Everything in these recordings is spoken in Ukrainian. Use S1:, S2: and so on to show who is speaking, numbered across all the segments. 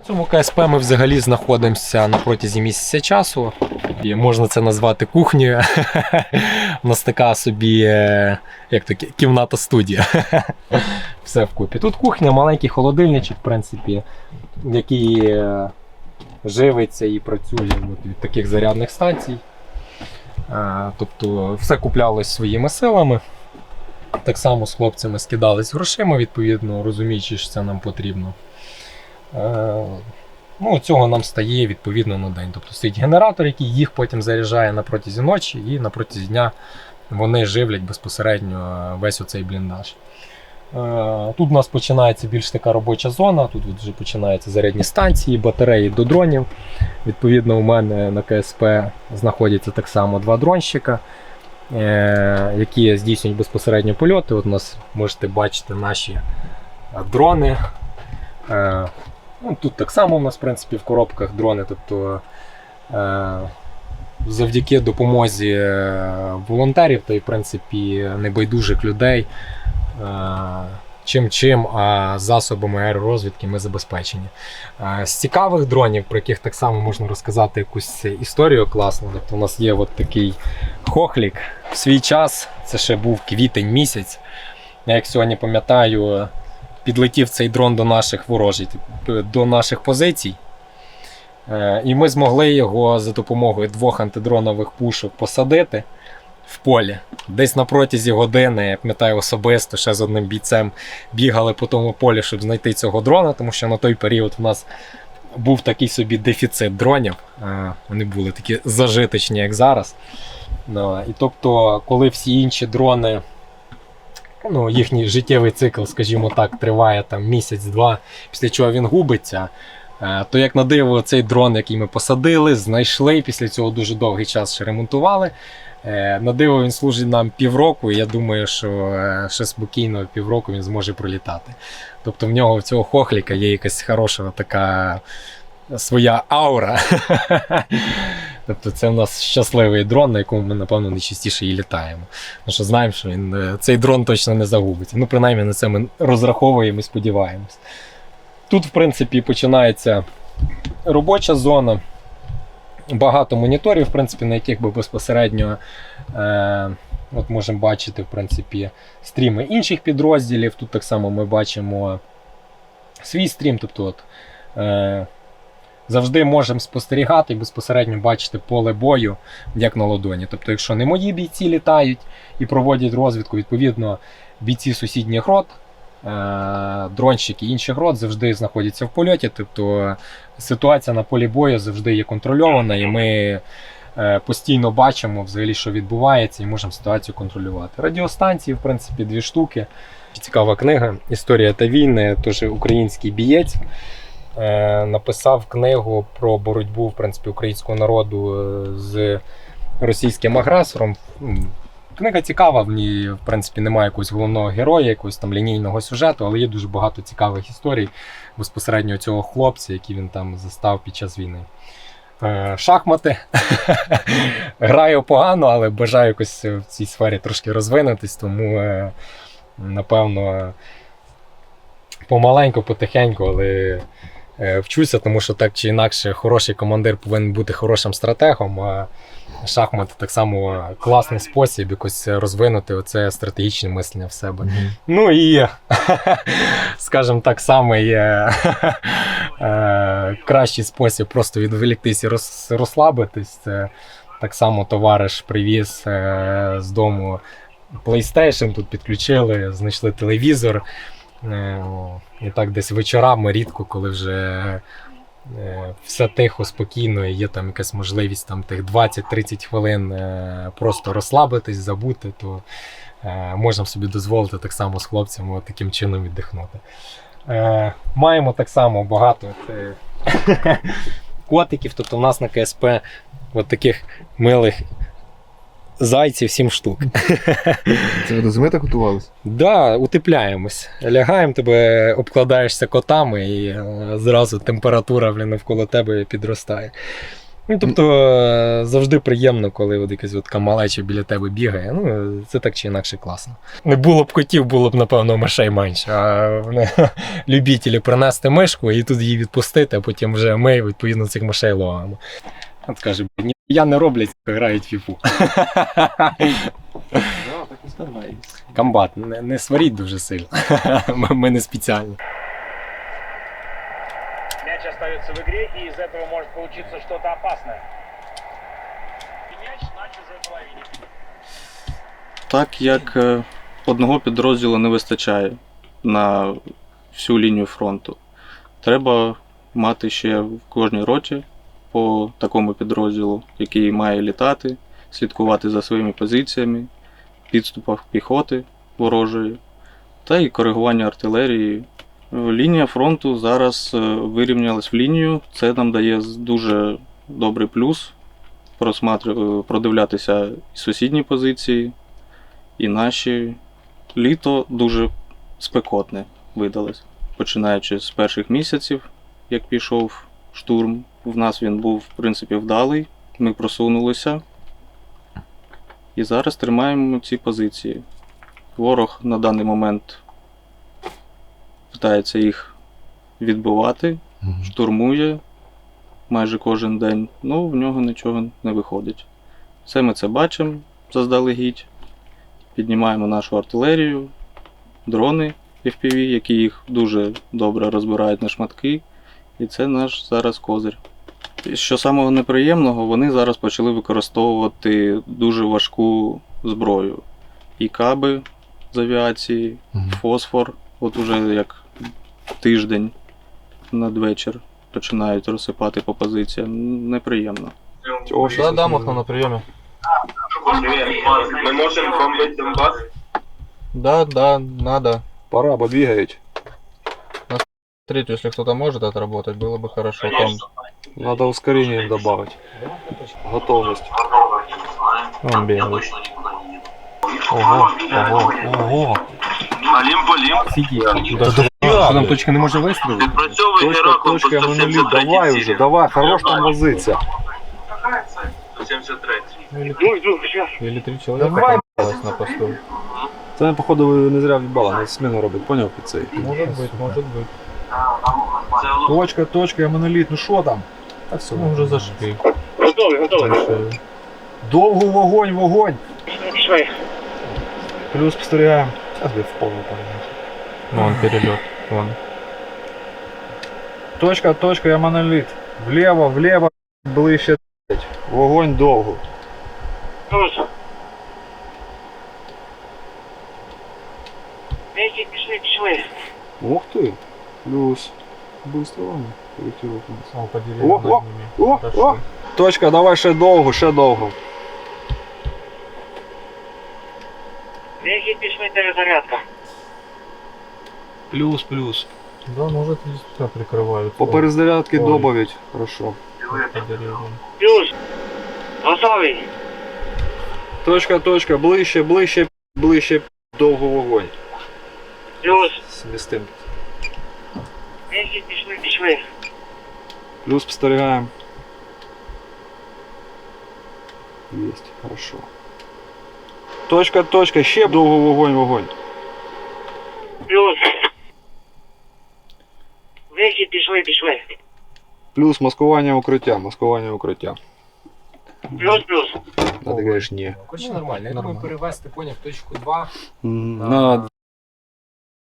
S1: У цьому КСП ми взагалі знаходимося на протязі місяця часу. І можна це назвати кухнею. У нас така собі е, як таке, кімната студія. Все вкупі. Тут кухня, маленький холодильничок, в принципі, який е, живиться і працює от від таких зарядних станцій. Е, Тобто все куплялось своїми силами. Так само з хлопцями скидались грошима, відповідно, розуміючи, що це нам потрібно. Е, Ну, цього нам стає відповідно на день. Тобто стоїть генератор, який їх потім заряджає на протязі ночі, і на протязі дня вони живлять безпосередньо весь оцей бліндаж. Е, Тут у нас починається більш така робоча зона, тут вже починаються зарядні станції, батареї до дронів. Відповідно, у мене на КСП знаходяться так само два дронщика, е, які здійснюють безпосередньо польоти. От у нас можете бачити наші е, дрони. Ну, тут так само у нас, в принципі, в коробках дрони. Тобто е, завдяки допомозі е, волонтерів та й, в принципі, небайдужих людей. Е, чим чим, а засобами аеророзвідки ми забезпечені. Е, з цікавих дронів, про яких так само можна розказати якусь історію класну. Тобто у нас є от такий хохлік. В свій час, це ще був квітень місяць. Я як сьогодні пам'ятаю, підлетів цей дрон до наших ворожих, до наших позицій. Е, І ми змогли його за допомогою двох антидронових пушок посадити в полі. Десь на протязі години, я пам'ятаю особисто, ще з одним бійцем бігали по тому полі, щоб знайти цього дрона, тому що на той період в нас був такий собі дефіцит дронів. Е, Вони були такі зажиточні, як зараз. Ну, І тобто, коли всі інші дрони ну, їхній життєвий цикл, скажімо так, триває там місяць-два, після чого він губиться. е, То як на диво, цей дрон, який ми посадили, знайшли, після цього дуже довгий час ще ремонтували. Е, На диво він служить нам півроку, і я думаю, що е, ще спокійно півроку він зможе пролітати. Тобто в нього в цього хохліка є якась хороша така своя аура. Тобто це у нас щасливий дрон, на якому ми, напевно, найчастіше і літаємо. Тому що знаємо, що він, е, цей дрон точно не загубиться. Ну, принаймні на це ми розраховуємо і сподіваємось. Тут, в принципі, починається робоча зона. Багато моніторів, в принципі, на яких би безпосередньо е, от можемо бачити в принципі, стріми інших підрозділів. Тут так само ми бачимо свій стрім. Тобто, от, е, завжди можемо спостерігати і безпосередньо бачити поле бою як на ладоні. Тобто, якщо не мої бійці літають і проводять розвідку, відповідно, бійці сусідніх рот, е, дронщики інших рот завжди знаходяться в польоті. Тобто ситуація на полі бою завжди є контрольована, і ми е, постійно бачимо, взагалі, що відбувається, і можемо ситуацію контролювати. Радіостанції, в принципі, дві штуки. Цікава книга Історія та війни, теж український бієць. Е, написав книгу про боротьбу в принципі, українського народу е, з російським агресором. Книга цікава, в ній в принципі немає якогось головного героя, якогось там лінійного сюжету, але є дуже багато цікавих історій безпосередньо цього хлопця, який він там застав під час війни. Е, Шахмати. Граю погано, але бажаю якось в цій сфері трошки розвинутись, тому напевно помаленьку, потихеньку, але вчуся, тому що так чи інакше хороший командир повинен бути хорошим стратегом. А шахмати так само класний спосіб якось розвинути оце стратегічне мислення в себе. Ну і, скажімо так, самий е, е, кращий спосіб просто відволіктись і розслабитись. Це так само товариш привіз е, з дому PlayStation, тут підключили, знайшли телевізор. Е, І так десь вечорами рідко, коли вже е, все тихо, спокійно, і є там якась можливість там тих 20-30 хвилин е, просто розслабитись, забути, то можна собі дозволити так само з хлопцями таким чином віддихнути. Маємо так само багато котиків, тобто в нас на КСП от таких милих зайців 7 штук.
S2: Це до зими так готувалися?
S1: Да, утепляємось. Лягаємо, тебе обкладаєшся котами і е, зразу температура блін, навколо тебе підростає. Ну, тобто е, завжди приємно, коли от якась от малеча біля тебе бігає. Ну, це так чи інакше класно. Не було б котів, було б, напевно, мишей менше. А вони любителі принести мишку і тут її відпустити, а потім вже ми, відповідно, цих мишей ловимо. От каже, ні, я не роблять, грають в фіфу. Комбат, не, не сваріть дуже сильно. Ми, ми не спеціально.
S3: Мяч остается в игре, и из этого может получиться что-то опасное. И мяч на чужой половине.
S4: Так як е, одного підрозділу не вистачає на всю лінію фронту, треба мати ще в кожній роті по такому підрозділу, який має літати, слідкувати за своїми позиціями, підступах піхоти ворожої та і коригування артилерії. Лінія фронту зараз е, вирівнялась в лінію. Це нам дає дуже добрий плюс е, продивлятися і сусідні позиції, і наші. Літо дуже спекотне видалось. Починаючи з перших місяців, як пішов штурм, в нас він був, в принципі, вдалий. Ми просунулися. І зараз тримаємо ці позиції. Ворог на даний момент питається їх відбивати, штурмує майже кожен день, ну в нього нічого не виходить. Все ми це бачимо заздалегідь. Піднімаємо нашу артилерію, дрони FPV, які їх дуже добре розбирають на шматки. І це наш зараз козир. І Що самого неприємного, вони зараз почали використовувати дуже важку зброю. І каби з авіації,
S1: Мгм.
S4: фосфор, от уже як тиждень надвечір починають розсипати по позиціям. Неприємно.
S2: Да, да, Махно, на прийомі.
S5: Ми можемо бомбити Донбас?
S2: Да, да, надо. Пора, бо бігають. На третью, если кто-то может отработать, было бы хорошо. Там надо ускорение им добавить. Готовность. Он бегает. Ого, ого, ого.
S5: Алім полім.
S1: Офігеть.
S2: Да
S1: Що
S2: да,
S1: там точка не може вистрілити?
S5: Відпрацьовує
S2: Точка,
S5: Геракл по
S2: точка, я моноліт,
S5: 173
S2: давай
S5: цілі.
S2: уже, давай, хорош там возиться.
S5: 173.
S2: Или три человека осталось на посту. Це, походу, не зря в'їбало, на зміну робить, поняв під цей?
S1: Може бути, може бути.
S2: Точка, точка, я моноліт, ну що там? Та все,
S1: Ну, вже зашли.
S3: Готовый, готовый.
S2: Довго вогонь, вогонь!
S3: Пішли.
S2: Плюс спостерігаємо. Зараз би в повну порядку.
S1: Ну, он перельот. Вон.
S2: Точка, точка, я моноліт. Вліво, вліво, ближче. Вогонь довго.
S3: Плюс. Веки пішли, пішли.
S2: Ух ти. Плюс. Быстро ладно. Полетіло вниз.
S1: О, по
S2: О,
S1: деревьям
S2: о,
S1: над ними.
S2: О,
S1: Прошли.
S2: о! Точка, давай ще довго, ще довго.
S3: Веки пішли, перезарядка.
S2: Плюс, плюс.
S1: Да, может, здесь тебя прикрывают.
S2: По перезарядці
S1: Ой.
S2: добавить. Хорошо.
S1: По деревьям.
S3: Плюс. Готовий.
S2: Точка, точка, ближче, ближче, ближче, довго вогонь.
S3: Плюс.
S2: Смістим.
S3: Веки пішли, пішли.
S2: Плюс спостерігаємо. Есть, хорошо. Точка, точка, ще довго вогонь, вогонь.
S3: Плюс. Веки пішли, пішли.
S2: Плюс маскування укриття, маскування укриття.
S3: Плюс, плюс.
S2: А ти кажеш ні.
S1: Нормально. Я думаю, перевести поняв точку 2.
S2: На,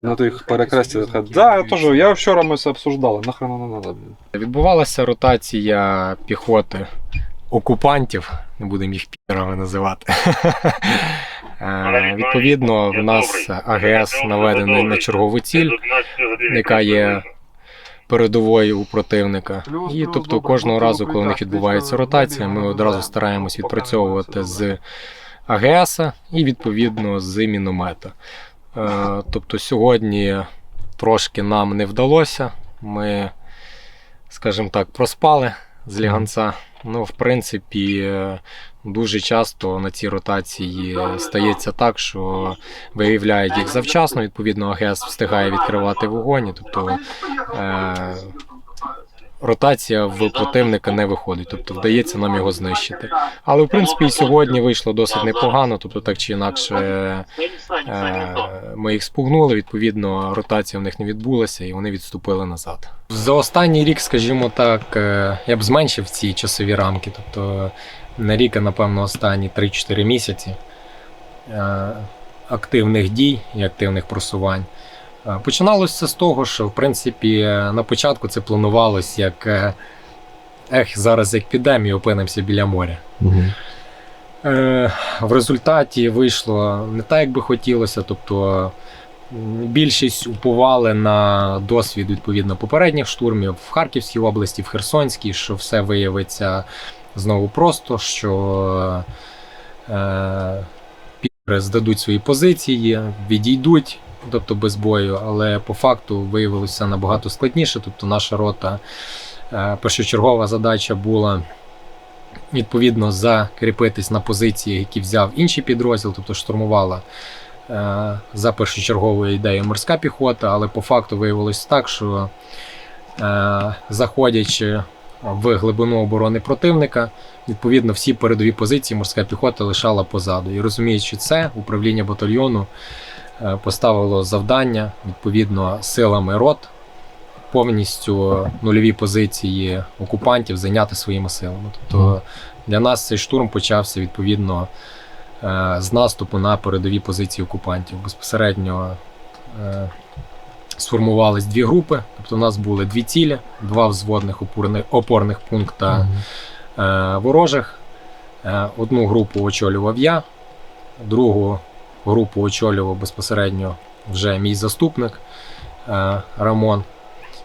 S2: на тих перекрестях. Да, я теж, я вчора ми це обсуждали, нахрен не надо, блін.
S1: Відбувалася ротація піхоти окупантів, не будемо їх пірами називати. Е, Відповідно, в нас АГС наведений на чергову ціль, яка є передовою у противника. І тобто кожного разу, коли у них відбувається ротація, ми одразу стараємось відпрацьовувати з АГС і відповідно з міномета. Е, Тобто сьогодні трошки нам не вдалося. Ми, скажімо так, проспали з ліганця. Ну, в принципі, е, дуже часто на цій ротації стається так, що виявляють їх завчасно, відповідно, АГС встигає відкривати вогонь. Тобто е, ротація в противника не виходить, тобто вдається нам його знищити. Але в принципі і сьогодні вийшло досить непогано, тобто так чи інакше е, ми їх спугнули, відповідно, ротація в них не відбулася і вони відступили назад. За останній рік, скажімо так, е, я б зменшив ці часові рамки, тобто на рік, напевно, останні 3-4 місяці е, активних дій і активних просувань. Е, Починалося з того, що в принципі е, на початку це планувалось як е, ех, зараз як підемо і опинимося біля моря. Е, В результаті вийшло не так, як би хотілося. Тобто більшість уповали на досвід відповідно попередніх штурмів в Харківській області, в Херсонській, що все виявиться знову просто, що е, здадуть свої позиції, відійдуть, тобто без бою, але по факту виявилося набагато складніше. Тобто наша рота, е, першочергова задача була відповідно закріпитись на позиції, які взяв інший підрозділ, тобто штурмувала е, за першочерговою ідеєю морська піхота, але по факту виявилось так, що е, заходячи в глибину оборони противника, відповідно всі передові позиції морська піхота лишала позаду. І розуміючи це, управління батальйону поставило завдання відповідно силами рот повністю нульові позиції окупантів зайняти своїми силами. Тобто для нас цей штурм почався відповідно е, з наступу на передові позиції окупантів. Безпосередньо е, сформувались дві групи. Тобто у нас були дві цілі, два взводних опорних, опорних пункта е, ворожих. Е, Одну групу очолював я, другу групу очолював безпосередньо вже мій заступник е, Рамон.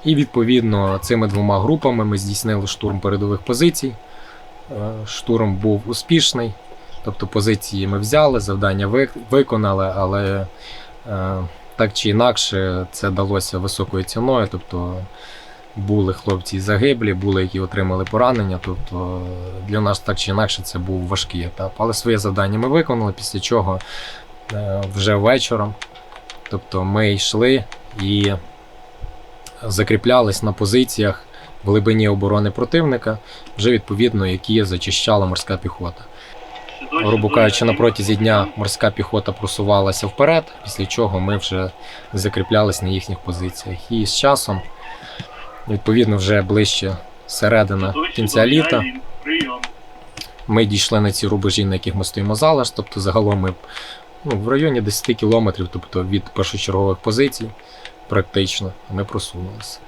S1: І відповідно цими двома групами ми здійснили штурм передових позицій. Е, Штурм був успішний, тобто позиції ми взяли, завдання виконали, але е, так чи інакше це далося високою ціною. Тобто були хлопці загиблі, були, які отримали поранення. Тобто для нас так чи інакше це був важкий етап. Але своє завдання ми виконали, після чого вже вечором. Тобто ми йшли і закріплялись на позиціях в глибині оборони противника, вже відповідно, які зачищала морська піхота. Грубо кажучи, на протязі дня морська піхота просувалася вперед, після чого ми вже закріплялись на їхніх позиціях. І з часом, відповідно, вже ближче середина кінця літа, ми дійшли на ці рубежі, на яких ми стоїмо зараз. Тобто, загалом ми ну, в районі 10 кілометрів, тобто від першочергових позицій, практично ми просунулися.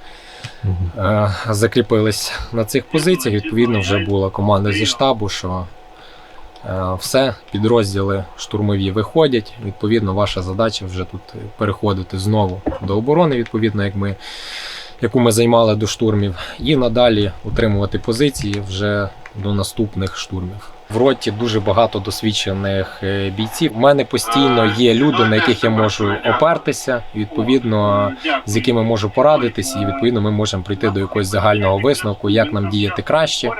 S1: Е, Закріпились на цих позиціях. Відповідно, вже була команда зі штабу, що е, все, підрозділи штурмові виходять. Відповідно, ваша задача вже тут переходити знову до оборони, відповідно, як ми, яку ми займали до штурмів, і надалі утримувати позиції вже до наступних штурмів. В роті дуже багато досвідчених е, бійців. У мене постійно є люди, на яких я можу опертися, відповідно з якими можу порадитись, і відповідно ми можемо прийти до якогось загального висновку, як нам діяти краще.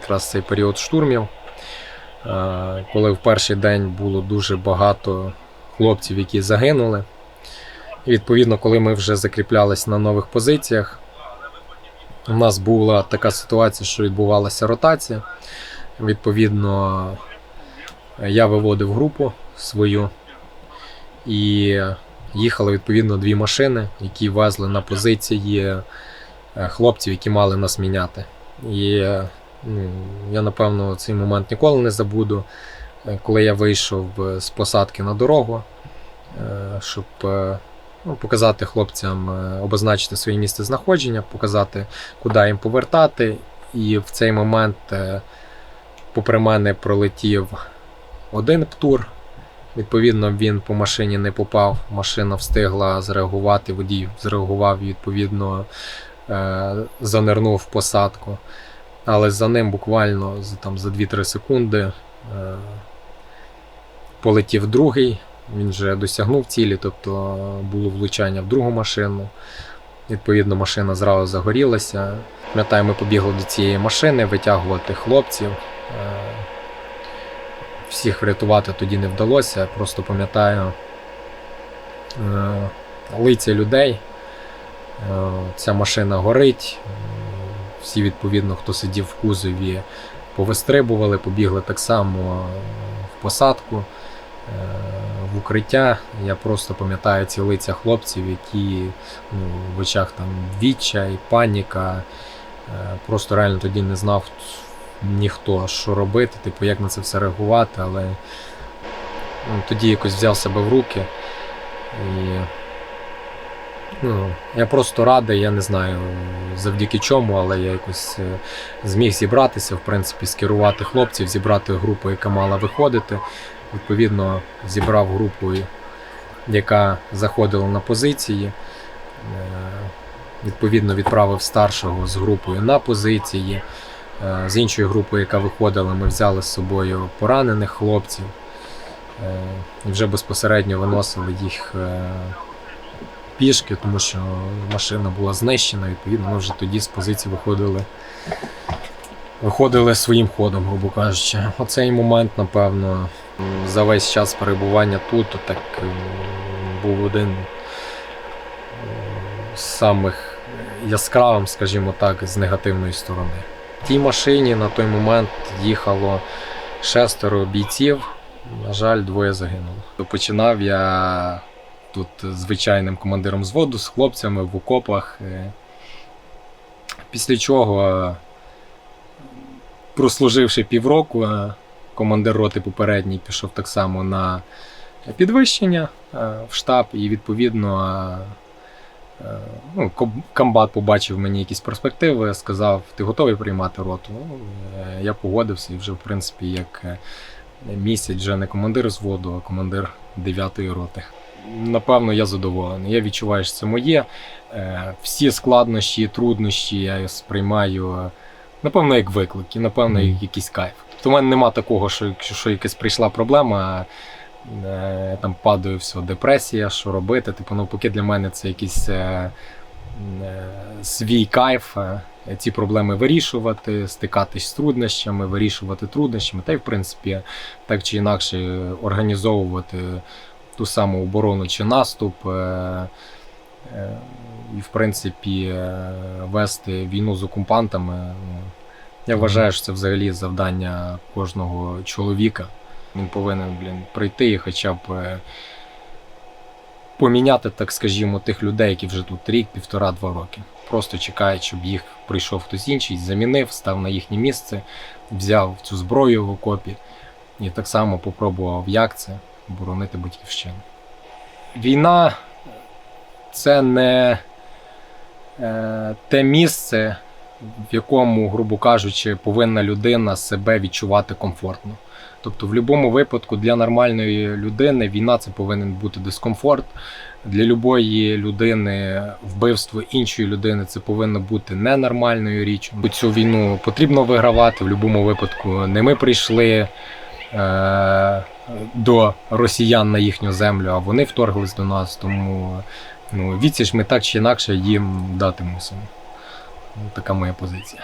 S1: Якраз цей період штурмів, е, коли в перший день було дуже багато хлопців, які загинули. Відповідно, коли ми вже закріплялись на нових позиціях, у нас була така ситуація, що відбувалася ротація. Відповідно, я виводив групу свою і їхали відповідно дві машини, які везли на позиції е, хлопців, які мали нас міняти. І ну, я напевно цей момент ніколи не забуду, е, коли я вийшов е, з посадки на дорогу, щоб ну, показати хлопцям, обозначити своє місце знаходження, показати, куди їм повертати. І в цей момент попри мене пролетів один птур. Відповідно, він по машині не попав. Машина встигла зреагувати, водій зреагував, і, відповідно, е, занирнув в посадку. Але за ним буквально там, за 2-3 секунди е, полетів другий. Він вже досягнув цілі, тобто було влучання в другу машину. Відповідно, машина зразу загорілася. Пам'ятаю, ми побігли до цієї машини витягувати хлопців. Е, Всіх врятувати тоді не вдалося. Просто пам'ятаю е, лиця людей. Е, Ця машина горить. Всі, відповідно, хто сидів в кузові, повистрибували, побігли так само в посадку, в укриття. Я просто пам'ятаю ці лиця хлопців, які ну, в очах там відчай, паніка. Просто реально тоді не знав ніхто, що робити, типу, як на це все реагувати, але ну, тоді якось взяв себе в руки. І ну, я просто радий, я не знаю завдяки чому, але я якось е, зміг зібратися, в принципі, скерувати хлопців, зібрати групу, яка мала виходити. Відповідно, зібрав групу, яка заходила на позиції. Е, Відповідно, відправив старшого з групою на позиції. Е, З іншою групою, яка виходила, ми взяли з собою поранених хлопців е, і вже безпосередньо виносили їх е, пішки, тому що машина була знищена. Відповідно, ми вже тоді з позиції виходили, виходили своїм ходом, грубо кажучи. Оцей момент, напевно, за весь час перебування тут, то так був один з самих яскравим, скажімо так, з негативної сторони. Тій машині на той момент їхало шестеро бійців. На жаль, двоє загинуло. Починав я тут звичайним командиром зводу з хлопцями в окопах. е, Після чого, прослуживши півроку, е, командир роти попередній пішов так само на підвищення е, в штаб, і відповідно ну, комбат побачив мені якісь перспективи, сказав, ти готовий приймати роту? Ну, е, я погодився і вже, в принципі, як е, місяць вже не командир зводу, а командир 9-ї роти. Напевно, я задоволений. Я відчуваю, що це моє. Е, Всі складнощі, труднощі я сприймаю, напевно, як виклик, і напевно, як якийсь кайф. Тобто в мене нема такого, що якщо що якась прийшла проблема, там падаю все, депресія, що робити. Типу, навпаки, для мене це якийсь е, е, свій кайф. е, Ці проблеми вирішувати, стикатись з труднощами, вирішувати труднощами, та й в принципі так чи інакше організовувати ту саму оборону чи наступ, е, е, і в принципі е, вести війну з окупантами. ну, Я вважаю, що це взагалі завдання кожного чоловіка. Він повинен блін, прийти і хоча б е, поміняти, так скажімо, тих людей, які вже тут рік, півтора-два роки. Просто чекають, щоб їх прийшов хтось інший, замінив, став на їхнє місце, взяв цю зброю в окопі і так само попробував, як це боронити батьківщину. Війна це не е, те місце, в якому, грубо кажучи, повинна людина себе відчувати комфортно. Тобто, в будь-якому випадку для нормальної людини війна це повинен бути дискомфорт. Для любої людини вбивство іншої людини це повинно бути ненормальною річчю. Цю війну потрібно вигравати. В будь-якому випадку не ми прийшли е, до росіян на їхню землю, а вони вторглись до нас. Тому ну, відсіч ми так чи інакше їм дати мусимо. Така моя позиція.